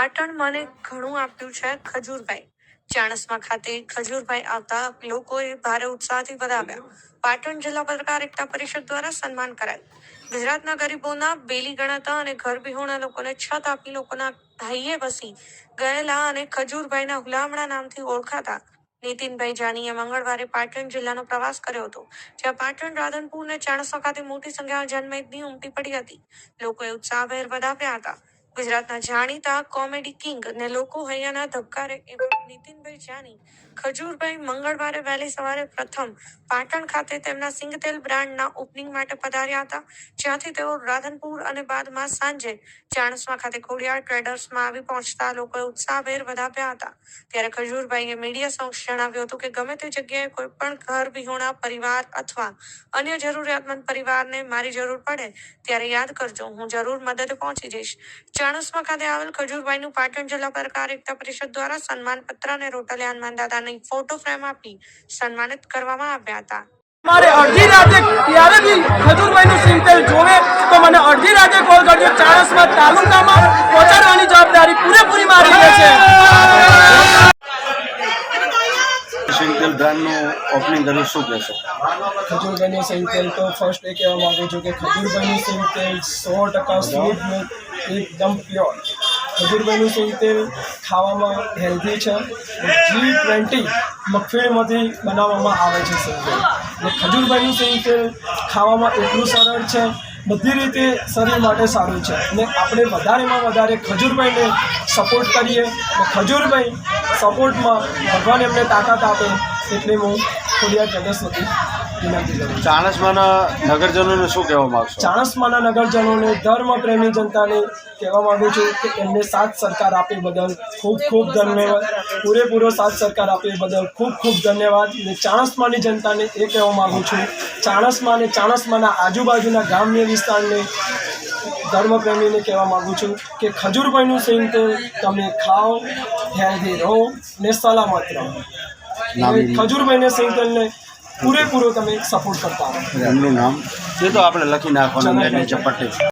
પાટણ મને ઘણું આપ્યું છે ખજૂરભાઈ. ચાણસમા ખાતે ખજૂરભાઈ આવતા લોકોએ ભારે ઉત્સાહથી વધાવ્યા. પાટણ જિલ્લા પત્રકાર એકતા પરિષદ દ્વારા સન્માન કરાયું. ગુજરાતના ગરીબોના બેલી ગણાતા અને ઘર વિહોણા લોકોને છત આપી લોકોના ભાઈએ વસી ગયેલા અને ખજૂરભાઈના હુલામણા નામથી ઓળખાતા. નીતિનભાઈ જાનીએ મંગળવારે પાટણ જિલ્લાનો પ્રવાસ કર્યો હતો, જ્યાં પાટણ રાધનપુર અને ચાણસ્મા ખાતે મોટી સંખ્યામાં જનમેદની ઉમટી પડી હતી. લોકોએ ઉત્સાહભેર વધાવ્યા હતા. ગુજરાતના જાણીતા કોમેડી કિંગ અને લોકો હૈયાના ધબકારે એવા નીતિનભાઈ જાની, ખજૂરભાઈ મંગળવારે વહેલી સવારે પ્રથમ પાટણ ખાતે તેમના સિંગતેલ બ્રાન્ડના ઓપનિંગ માટે પધાર્યા હતા, જ્યાંથી તેઓ રાધનપુર અને બાદમાં સાંજે ચાણસમા ખાતે ખોડિયાર ટ્રેડર્સમાં આવી પહોંચતા લોકોએ ઉત્સાહભેર વધાવ્યા હતા. ત્યારે ખજૂરભાઈએ મીડિયા સમક્ષ જણાવ્યું હતું કે ગમે તે જગ્યાએ કોઈ પણ ઘર, વિહોણા, પરિવાર અથવા અન્ય જરૂરિયાતમંદ પરિવારને મારી જરૂર પડે, ત્યારે યાદ કરજો, હું જરૂર મદદ પહોંચી જઈશ. ચાણસ્મા ખાતે આવેલ ખજૂરભાઈનું પાટણ જિલ્લા પત્રકાર એકતા પરિષદ દ્વારા સન્માન પત્ર અને રોટલી હનુમાન દાદાની ફોટો ફ્રેમ આપી સન્માનિત કરવામાં આવ્યા હતા. મારે અડધી રાતે ત્યારે બી ખજૂરભાઈનું સિંગતેલ જોવે, તો મને અડધી રાતે કોલ કરજો ચાણસમાં તાલુકામાં પહોંચાડવાની જવાબદારી પૂરેપૂરી મારી રહેશે સિંગતેલ બ્રાન્ડનું ઓપનિંગ કર્યું શું કહેશો? ખજૂરભાઈનું સિંગતેલ તો ફર્સ્ટ એ કહેવા માગું છું કે ખજૂરભાઈનું સિંગતેલ સો ટકા સ્વીટ એકદમ પ્યોર ખજૂરભાઈનું સિંગતેલ ખાવામાં હેલ્ધી છે. જી ટ્વેન્ટી મગફળીમાંથી બનાવવામાં આવે છે સિંગતેલ અને ખજૂરભાઈનું સિંગતેલ ખાવામાં એટલું સરળ છે, બધી રીતે શરીર માટે સારું છે. અને આપણે વધારેમાં વધારે ખજૂરભાઈને સપોર્ટ કરીએ ખજૂરભાઈ સપોર્ટમાં ભગવાન એમને તાકાત આપે એટલે હું ખોડિયાર જગસ વતી વિનંતી ચાણસમાના નગરજનોને શું કહેવા માગશો? ચાણસમાના નગરજનોને ધર્મ પ્રેમી જનતાને કહેવા માગું છું કે એમને સાથ સરકાર આપે બદલ ખૂબ ખૂબ ધન્યવાદ. પૂરેપૂરો સાથ સરકાર આપે બદલ ખૂબ ખૂબ ધન્યવાદ. અને ચાણસમાની જનતાને એ કહેવા માગું છું ચાણસમા અને ચાણસમાના આજુબાજુના ગ્રામ્ય વિસ્તારને ધર્મપ્રેમીને કહેવા માગું છું કે ખજૂરભાઈનું સિંગ તમે ખાઓ હેલ્ધી રહો ને સલામત રહો. ખજૂરભાઈને સિંગલને પૂરેપૂરો તમે સપોર્ટ કરતા રહો. એમનું નામ? એ તો આપણે લખી નાખવાનું એની ચપટ્ટી